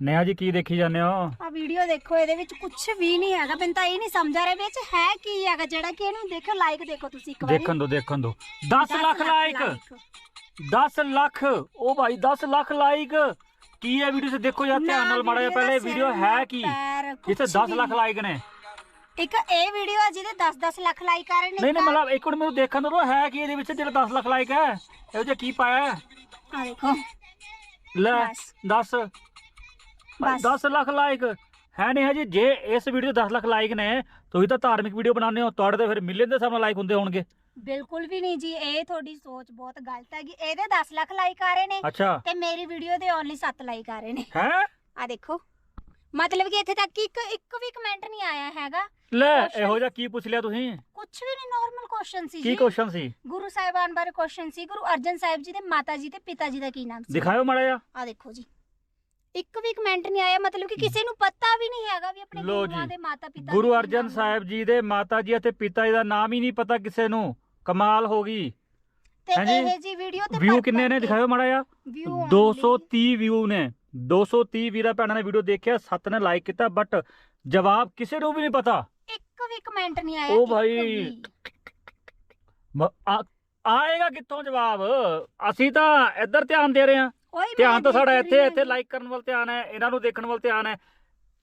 ਨਿਆ ਜੀ ਕੀ ਦੇਖੀ ਜਾਂਦੇ ਹੋ? ਆ ਵੀਡੀਓ ਦੇਖੋ ਇਹਦੇ ਵਿੱਚ ਕੁਝ ਵੀ ਨਹੀਂ ਹੈਗਾ। ਮੈਨੂੰ ਤਾਂ ਇਹ ਨਹੀਂ ਸਮਝ ਆ ਰਿਹਾ ਵੀ ਹੈ ਕੀ ਹੈਗਾ ਜਿਹੜਾ ਕਿ ਇਹਨੂੰ ਦੇਖੋ ਲਾਈਕ ਦੇਖੋ ਤੁਸੀਂ ਇੱਕ ਵਾਰੀ। ਦੇਖਣ ਦੋ ਦੇਖਣ ਦੋ। 10 ਲੱਖ ਲਾਈਕ 10 ਲੱਖ। ਉਹ ਭਾਈ 10 ਲੱਖ ਲਾਈਕ ਕੀ ਹੈ ਵੀਡੀਓ ਸੇ ਦੇਖੋ ਯਾਰ ਧਿਆਨ ਨਾਲ ਮਾੜਾ ਜਿਹਾ ਪਹਿਲੇ ਵੀਡੀਓ ਹੈ ਕੀ? ਇੱਥੇ 10 ਲੱਖ ਲਾਈਕ ਨੇ। ਇੱਕ ਇਹ ਵੀਡੀਓ ਆ ਜਿਹਦੇ 10-10 ਲੱਖ ਲਾਈਕ ਆ ਰਹੇ ਨੇ ਨਹੀਂ ਨਹੀਂ ਮਤਲਬ ਇੱਕ ਮਿੰਟ ਮੈਨੂੰ ਦੇਖਣ ਦੋ ਹੈ ਕੀ ਇਹਦੇ ਵਿੱਚ ਜਿਹੜਾ 10 ਲੱਖ ਲਾਈਕ ਹੈ? ਇਹੋ ਜਿਹਾ ਕੀ ਪਾਇਆ ਹੈ? ਆ ਦੇਖੋ। ਲੈ 10 ਬਸ। 10 ਲੱਖ ਲਾਈਕ ਹੈ ਨਹੀਂ ਹੈ ਜੀ ਜੇ ਇਸ ਵੀਡੀਓ 10 ਲੱਖ ਲਾਈਕ ਨੇ ਤੁਸੀਂ ਤਾਂ ਧਾਰਮਿਕ ਵੀਡੀਓ ਬਣਾਉਂਦੇ ਹੋ ਤੁਹਾਡੇ ਤਾਂ ਫਿਰ ਮਿਲੀਅਨ ਦੇ ਹਿਸਾਬ ਲਾਈਕ ਹੁੰਦੇ ਹੋਣਗੇ। ਬਿਲਕੁਲ ਵੀ ਨਹੀਂ ਜੀ ਇਹ ਤੁਹਾਡੀ ਸੋਚ ਬਹੁਤ ਗਲਤ ਹੈਗੀ ਇਹਦੇ 10 ਲੱਖ ਲਾਈਕ ਆ ਰਹੇ ਨੇ ਅੱਛਾ। ਤੇ ਮੇਰੀ ਵੀਡੀਓ ਦੇ ਓਨਲੀ 7 ਲਾਈਕ ਆ ਰਹੇ ਨੇ। ਹੈ? ਆ ਦੇਖੋ। ਮਤਲਬ ਕਿ ਇੱਥੇ ਤੱਕ ਕਿ ਇੱਕ ਇੱਕ ਵੀ ਕਮੈਂਟ ਨਹੀਂ ਆਇਆ ਹੈਗਾ। ਲੈ ਇਹੋ ਜਿਹਾ ਕੀ ਪੁੱਛ ਲਿਆ ਤੁਸੀਂ? ਕੁਝ ਵੀ ਨਹੀਂ ਨਾਰਮਲ ਕੁਐਸਚਨ ਸੀ ਕੀ ਕੁਐਸਚਨ ਸੀ? ਗੁਰੂ ਸਾਹਿਬਾਨ ਬਾਰੇ ਕੁਐਸਚਨ ਸੀ ਗੁਰੂ ਅਰਜਨ ਸਾਹਿਬ ਜੀ ਦੇ ਮਾਤਾ ਜੀ ਤੇ ਪਿਤਾ ਜੀ ਦਾ ਕੀ ਨਾਮ ਸੀ? ਦਿਖਾਇਓ ਮਾੜਾ ਜਿਹਾ। ਆ ਦੇਖੋ ਜੀ। ਇੱਕ ਵੀ ਕਮੈਂਟ ਨਹੀਂ ਆਇਆ ਮਤਲਬ ਕਿ ਕਿਸੇ ਨੂੰ ਪਤਾ ਵੀ ਨਹੀਂ ਹੈਗਾ ਵੀ ਆਪਣੇ ਲਓ ਗੁਰੂਆਂ ਜੀ। ਦੇ ਮਾਤਾ ਪਿਤਾ ਗੁਰੂ ਦੇ ਅਰਜਨ ਨਾਮ ਸਾਹਿਬ ਜੀ ਦੇ ਮਾਤਾ ਜੀ ਅਤੇ ਪਿਤਾ ਜੀ ਦਾ ਨਾਮ ਹੀ ਨਹੀਂ ਪਤਾ ਕਿਸੇ ਨੂੰ। ਕਮਾਲ ਹੋ ਗਈ। ਤੇ। ਇਹ ਜੀ ਵੀਡੀਓ ਤੇ ਵਿਊ ਕਿੰਨੇ ਨੇ? ਕੇ ਦਿਖਾਓ ਮਾੜਾ ਜਿਹਾ। View only 230 ਵਿਊ ਨੇ। 230 ਵੀਰਾ ਭੈਣਾਂ ਨੇ ਵੀਡੀਓ ਦੇਖਿਆ 7 ਨੇ ਲਾਈਕ ਕੀਤਾ ਬਟ ਜਵਾਬ ਕਿਸੇ ਨੂੰ ਵੀ ਨਹੀਂ ਪਤਾ। ਇੱਕ ਵੀ ਕਮੈਂਟ ਨਹੀਂ ਆਇਆ ਉਹ ਇੱਕ ਭਾਈ। ਵੀ। ਮ- ਆ- ਆਏਗਾ ਕਿੱਥੋਂ ਜਵਾਬ? ਅਸੀਂ ਤਾਂ ਇੱਧਰ ਧਿਆਨ ਦੇ ਰਹੇ ਹਾਂ। ਮੈਂ ਧਿਆਨ ਤਾਂ ਸਾਡਾ ਇੱਥੇ ਇੱਥੇ। ਲਾਈਕ ਕਰਨ ਵੱਲ ਧਿਆਨ ਹੈ ਇਹਨਾਂ ਨੂੰ ਦੇਖਣ ਵੱਲ ਧਿਆਨ ਹੈ।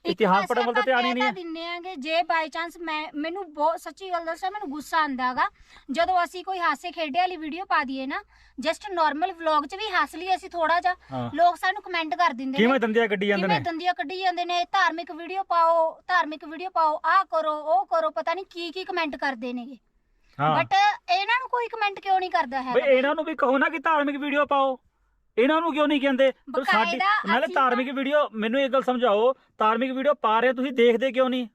ਇਤਿਹਾਸ ਪਾਸੇ ਪੜ੍ਹਨ ਵੱਲ ਤਾਂ ਧਿਆਨ ਹੀ ਨਹੀਂ। ਹੈ ਦਿੰਨੇ ਆਂਗੇ ਜੇ ਬਾਈ ਚਾਂਸ ਮੈਂ ਮੈਨੂੰ ਬਹੁਤ ਸੱਚੀ ਗੱਲ ਦੱਸਾਂ ਮੈਨੂੰ ਗੁੱਸਾ ਆਂਦਾਗਾ ਜਦੋਂ ਅਸੀਂ ਕੋਈ ਹਾਸੇ ਖੇਡੇ ਵਾਲੀ ਵੀਡੀਓ ਪਾ ਦਈਏ ਨਾ ਜਸਟ ਨਾਰਮਲ ਵਲੌਗ 'ਚ ਵੀ ਹੱਸ ਲਈਏ ਅਸੀਂ ਥੋੜਾ ਜਿਹਾ ਲੋਕ ਸਾਨੂੰ ਕਮੈਂਟ ਕਰ ਦਿੰਦੇ ਕਿਵੇਂ ਨੇ ਦੰਦੀਆਂ ਕੱਢੀ ਜਾਂਦੇ ਕਿਵੇਂ ਨੇ ਦੰਦੀਆਂ ਕੱਢੀ ਜਾਂਦੇ ਨੇ ਧਾਰਮਿਕ ਵੀਡੀਓ ਪਾਓ ਧਾਰਮਿਕ ਵੀਡੀਓ ਪਾਓ ਆਹ ਕਰੋ ਉਹ ਕਰੋ ਪਤਾ ਨਹੀਂ ਕੀ ਕੀ ਕਮੈਂਟ ਕਰਦੇ ਨੇਗੇ। ਹਾਂ। ਬਟ ਇਹਨਾਂ ਨੂੰ ਕੋਈ ਕਮੈਂਟ ਕਿਉਂ ਨਹੀਂ ਕਰਦਾ ਬਈ ਹੈ ਇਹਨਾਂ ਨੂੰ ਵੀ ਕਹੋ ਨਾ ਕਿ ਧਾਰਮਿਕ ਵੀਡੀਓ ਪਾਓ। ਇਹਨਾਂ ਨੂੰ ਕਿਉਂ ਨਹੀਂ ਕਹਿੰਦੇ? ਪਰ ਸਾਡੀ ਬਕਾਇਦਾ ਨਾਲੇ ਅਸੀਂ ਧਾਰਮਿਕ ਵੀਡੀਓ ਮੈਨੂੰ ਇਹ ਗੱਲ ਸਮਝਾਓ। ਧਾਰਮਿਕ ਵੀਡੀਓ ਪਾ ਰਹੇ ਹੋ, ਤੁਸੀਂ ਦੇਖਦੇ ਕਿਉਂ ਨਹੀਂ?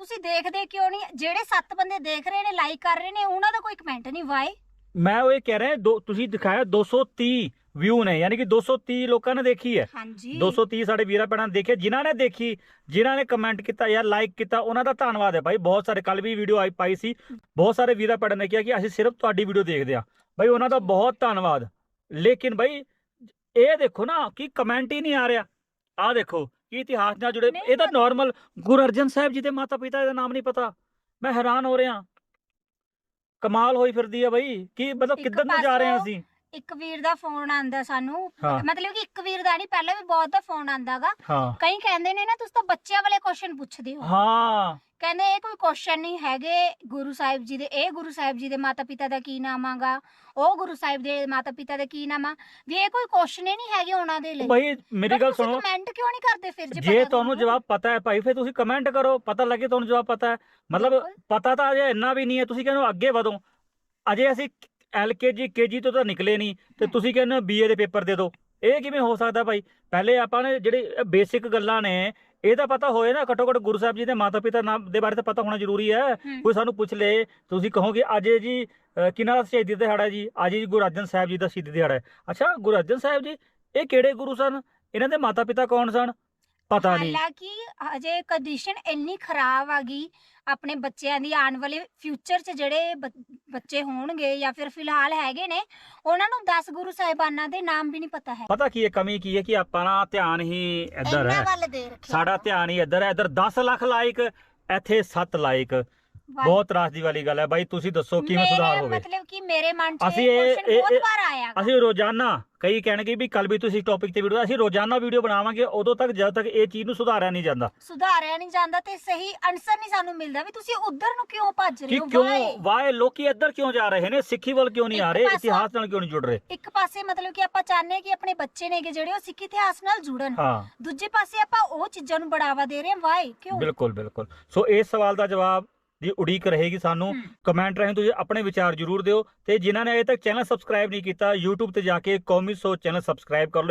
ਤੁਸੀਂ ਦੇਖਦੇ ਕਿਉਂ ਨਹੀਂ? ਜਿਹੜੇ 7 ਬੰਦੇ ਦੇਖ ਰਹੇ ਨੇ ਲਾਈਕ ਕਰ ਰਹੇ ਨੇ ਉਹਨਾਂ ਦਾ ਕੋਈ ਕਮੈਂਟ ਨਹੀਂ ਵਾਈ ਮੈਂ ਉਹ ਇਹ ਕਹਿ ਰਿਹਾ ਦੋ ਤੁਸੀਂ ਦਿਖਾਇਆ 230 ਵਿਊ ਨੇ ਯਾਨੀ ਕਿ 230 ਲੋਕਾਂ ਨੇ ਦੇਖੀ ਹੈ। ਹਾਂਜੀ। 230 ਸਾਡੇ ਵੀਰਾਂ ਭੈਣਾਂ ਨੇ ਦੇਖਿਆ ਜਿਨ੍ਹਾਂ ਨੇ ਦੇਖੀ ਜਿਨ੍ਹਾਂ ਨੇ ਕਮੈਂਟ ਕੀਤਾ ਜਾਂ ਲਾਈਕ ਕੀਤਾ ਉਹਨਾਂ ਦਾ ਧੰਨਵਾਦ ਹੈ ਭਾਈ। ਬਹੁਤ ਸਾਰੇ ਕੱਲ ਵੀ ਵੀਡੀਓ ਆਈ ਪਾਈ ਸੀ। ਬਹੁਤ ਸਾਰੇ ਵੀਰਾਂ ਭੈਣਾਂ ਨੇ ਕਿਹਾ ਕਿ ਅਸੀਂ ਸਿਰਫ ਤੁਹਾਡੀ ਵੀਡੀਓ ਦੇਖਦੇ ਆ ਭਾਈ ਉਹਨਾਂ ਦਾ ਬਹੁਤ ਧੰਨਵਾਦ। ਲੇਕਿਨ ਭਾਈ ਇਹ ਦੇਖੋ ਨਾ ਕਿ ਕਮੈਂਟ ਹੀ ਨਹੀਂ ਆ ਰਿਹਾ। ਆਹ ਦੇਖੋ ਕਿ ਇਤਿਹਾਸ ਨਾਲ ਜੁੜੇ ਨਹੀਂ ਇਹ ਤਾਂ ਪਰ- ਨਾਰਮਲ ਗੁਰੂ ਅਰਜਨ ਸਾਹਿਬ ਜੀ ਦੇ ਮਾਤਾ ਪਿਤਾ ਦਾ ਨਾਮ ਨਹੀਂ ਪਤਾ। ਮੈਂ ਹੈਰਾਨ ਹੋ ਰਿਹਾ। ਕਮਾਲ ਹੋਈ ਫਿਰਦੀ ਆ ਭਾਈ ਕੀ ਮਤਲਬ ਇੱਕ ਕਿੱਧਰ ਨੂੰ ਜਾ ਰਹੇ ਪਾਸੋਂ ਅਸੀਂ? ਇੱਕ ਵੀਰ ਦਾ ਫੋਨ ਆਂਦਾ ਸਾਨੂੰ। ਹਾਂ। ਮਤਲਬ ਕਿ ਇੱਕ ਵੀਰ ਦਾ ਨਹੀਂ ਪਹਿਲਾਂ ਵੀ ਬਹੁਤ ਦਾ ਫੋਨ ਆਂਦਾਗਾ ਹਾਂ। ਕਈ ਕਹਿੰਦੇ ਨੇ ਨਾ ਤੁਸੀਂ ਤਾਂ ਬੱਚਿਆਂ ਵਾਲੇ ਕੁਐਸਚਨ ਪੁੱਛਦੇ ਹੋ। ਹਾਂ। ਕਹਿੰਦੇ ਇਹ ਕੋਈ ਕੁਐਸਚਨ ਨਹੀਂ ਹੈਗੇ ਗੁਰੂ ਸਾਹਿਬ ਜੀ ਦੇ। ਇਹ ਗੁਰੂ ਸਾਹਿਬ ਜੀ ਦੇ ਮਾਤਾ ਪਿਤਾ ਦਾ ਕੀ ਨਾਮ ਆਗਾ? ਉਹ ਗੁਰੂ ਸਾਹਿਬ ਦੇ ਮਾਤਾ ਪਿਤਾ ਦਾ ਕੀ ਨਾਮ ਆ? ਵੀ ਇਹ ਕੋਈ ਕੁਐਸਚਨ ਹੀ ਨਹੀਂ ਹੈਗੇ ਉਹਨਾਂ ਦੇ ਲਈ। ਭਾਈ ਮੇਰੀ ਗੱਲ ਸੁਣੋ। ਕਮੈਂਟ ਕਿਉਂ ਨਹੀਂ ਕਰਦੇ ਫਿਰ ਜੇ ਜੇ ਪਤਾ ਤੁਹਾਨੂੰ? ਜਵਾਬ ਪਤਾ ਹੈ ਭਾਈ ਫਿਰ ਤੁਸੀਂ ਕਮੈਂਟ ਕਰੋ। ਪਤਾ ਲੱਗੇ ਤੁਹਾਨੂੰ ਜਵਾਬ ਪਤਾ ਹੈ। ਮਤਲਬ ਬਿਲਕੁਲ। ਪਤਾ ਤਾਂ ਅਜੇ ਇੰਨਾ ਵੀ ਨਹੀਂ ਹੈ। ਤੁਸੀਂ ਕਹਿੰਦੇ ਹੋ ਅੱਗੇ ਵਧੋ। ਅਜੇ ਅਸੀਂ ਐਲਕੇਜੀ ਕੇਜੀ ਤੋਂ ਤਾਂ ਨਿਕਲੇ ਨਹੀਂ। ਤੇ ਤੁਸੀਂ ਕਹਿੰਦੇ ਹੋ ਬੀਏ ਦੇ ਪੇਪਰ ਦੇ ਦਿਓ। ਇਹ ਕਿਵੇਂ ਹੋ ਸਕਦਾ ਭਾਈ? ਪਹਿਲੇ ਆਪਾਂ ਨੇ ਜਿਹੜੇ ਬੇਸਿਕ ਗੱਲਾਂ ਨੇ ਇਹ ਤਾਂ ਪਤਾ ਹੋਏ ਨਾ ਘੱਟੋ ਘੱਟ ਗੁਰੂ ਸਾਹਿਬ ਜੀ ਦੇ ਮਾਤਾ ਪਿਤਾ ਨਾਮ ਦੇ ਬਾਰੇ ਤਾਂ ਪਤਾ ਹੋਣਾ ਜ਼ਰੂਰੀ ਹੈ। ਕੋਈ ਸਾਨੂੰ ਪੁੱਛ ਲੇ ਤੁਸੀਂ ਕਹੋਗੇ ਅੱਜ ਜੀ ਕਿਹਨਾਂ ਦਾ ਸ਼ਹੀਦੀ ਦਿਹਾੜਾ ਜੀ? ਅੱਜ ਜੀ ਗੁਰੂ ਅਰਜਨ ਸਾਹਿਬ ਜੀ ਦਾ ਸ਼ਹੀਦੀ ਦਿਹਾੜਾ ਹੈ। ਅੱਛਾ ਗੁਰੂ ਅਰਜਨ ਸਾਹਿਬ ਜੀ ਇਹ ਕਿਹੜੇ ਗੁਰੂ ਸਨ? ਇਹਨਾਂ ਦੇ ਮਾਤਾ ਪਿਤਾ ਕੌਣ ਸਨ? ਪਤਾ ਨਹੀਂ। ਹਾਲਾਂਕਿ ਅਜੇ ਕੰਡੀਸ਼ਨ ਇੰਨੀ ਖਰਾਬ ਆ ਗਈ ਆਪਣੇ ਬੱਚਿਆਂ ਦੀ ਆਉਣ ਵਾਲੇ ਫਿਊਚਰ 'ਚ ਜਿਹੜੇ ਬ- ਬੱਚੇ ਹੋਣਗੇ ਜਾਂ ਫਿਰ ਫਿਲਹਾਲ ਹੈਗੇ ਨੇ ਉਹਨਾਂ ਨੂੰ 10 ਗੁਰੂ ਸਾਹਿਬਾਨਾਂ ਦੇ ਨਾਮ ਵੀ ਨਹੀਂ ਪਤਾ ਹੈ। ਪਤਾ ਕੀ ਹੈ ਕਮੀ ਕੀ ਹੈ ਕਿ ਆਪਾਂ ਨਾ ਧਿਆਨ ਹੀ ਇੱਧਰ ਇਹਨਾਂ ਹੈ। ਵੱਲ ਦੇ ਰੱਖਿਆ ਸਾਡਾ ਧਿਆਨ ਹੀ ਇੱਧਰ ਹੈ। ਇੱਧਰ 10 ਲੱਖ ਲਾਈਕ ਇੱਥੇ 7 ਲਾਈਕ ਵਾਹ। ਬਹੁਤ ਤਰਾਸਦੀ ਵਾਲੀ ਗੱਲ ਹੈ ਬਾਈ ਤੁਸੀਂ ਦੱਸੋ ਕਿਵੇਂ ਸੁਧਾਰ ਹੋਵੇ? ਮਤਲਬ ਕਿ ਮੇਰੇ ਮਨ 'ਚ ਅਸੀਂ ਬਹੁਤ ਵਾਰ ਆਇਆ। ਅਸੀਂ ਰੋਜ਼ਾਨਾ ਕਈ ਕਹਿਣਗੇ ਵੀ ਕੱਲ ਵੀ ਤੁਸੀਂ ਟੌਪਿਕ ਤੇ ਵੀਡੀਓ ਅਸੀਂ ਰੋਜ਼ਾਨਾ ਵੀਡੀਓ ਬਣਾਵਾਂਗੇ ਉਦੋਂ ਤੱਕ ਜਦੋਂ ਤੱਕ ਇਹ ਚੀਜ਼ ਨੂੰ ਸੁਧਾਰਿਆ ਨਹੀਂ ਜਾਂਦਾ। ਸੁਧਾਰਿਆ ਨਹੀਂ ਜਾਂਦਾ ਤੇ ਸਹੀ ਆਨਸਰ ਨਹੀਂ ਸਾਨੂੰ ਮਿਲਦਾ ਵੀ ਤੁਸੀਂ ਉਧਰ ਨੂੰ ਕਿਉਂ ਭੱਜ ਰਹੇ ਹੋ? ਕਿਉਂ? ਵਾਏ। ਲੋਕੀ ਇੱਧਰ ਕਿਉਂ ਜਾ ਰਹੇ ਨੇ? ਸਿੱਖੀ ਵੱਲ ਕਿਉਂ ਨਹੀਂ ਆ ਰਹੇ? ਇਤਿਹਾਸ ਨਾਲ ਕਿਉਂ ਨਹੀਂ ਜੁੜ ਰਹੇ? ਇੱਕ ਪਾਸੇ ਮਤਲਬ ਕਿ ਆਪਾਂ ਚਾਹੁੰਦੇ ਕਿ ਆਪਣੇ ਬੱਚੇ ਨੇਗੇ ਜਿਹੜੇ ਉਹ ਸਿੱਖ ਇਤਿਹਾਸ ਨਾਲ ਜੁੜਨ। ਦੂਜੇ ਪਾਸੇ ਆਪਾਂ ਉਹ ਚੀਜ਼ਾਂ ਨੂੰ ਬੜਾਵਾ ਦੇ ਰਹੇ ਹਾਂ ਵਾਈ ਕਿਉਂ? ਬਿਲਕੁਲ ਬਿਲਕੁਲ। ਸੋ ਇਸ ਸਵਾਲ ਦਾ ਜਵਾਬ ਦੀ ਉਡੀਕ ਰਹੇਗੀ ਸਾਨੂੰ। ਕਮੈਂਟ ਰਾਹੀਂ ਤੁਸੀਂ ਆਪਣੇ ਵਿਚਾਰ ਜ਼ਰੂਰ ਦਿਓ ਤੇ ਜਿਨ੍ਹਾਂ ਨੇ ਅਜੇ ਤੱਕ ਚੈਨਲ ਸਬਸਕ੍ਰਾਈਬ ਨਹੀਂ ਕੀਤਾ YouTube ਤੇ ਜਾ ਕੇ ਕੌਮੀ ਸੋਚ ਚੈਨਲ ਸਬਸਕ੍ਰਾਈਬ ਕਰ ਲਓ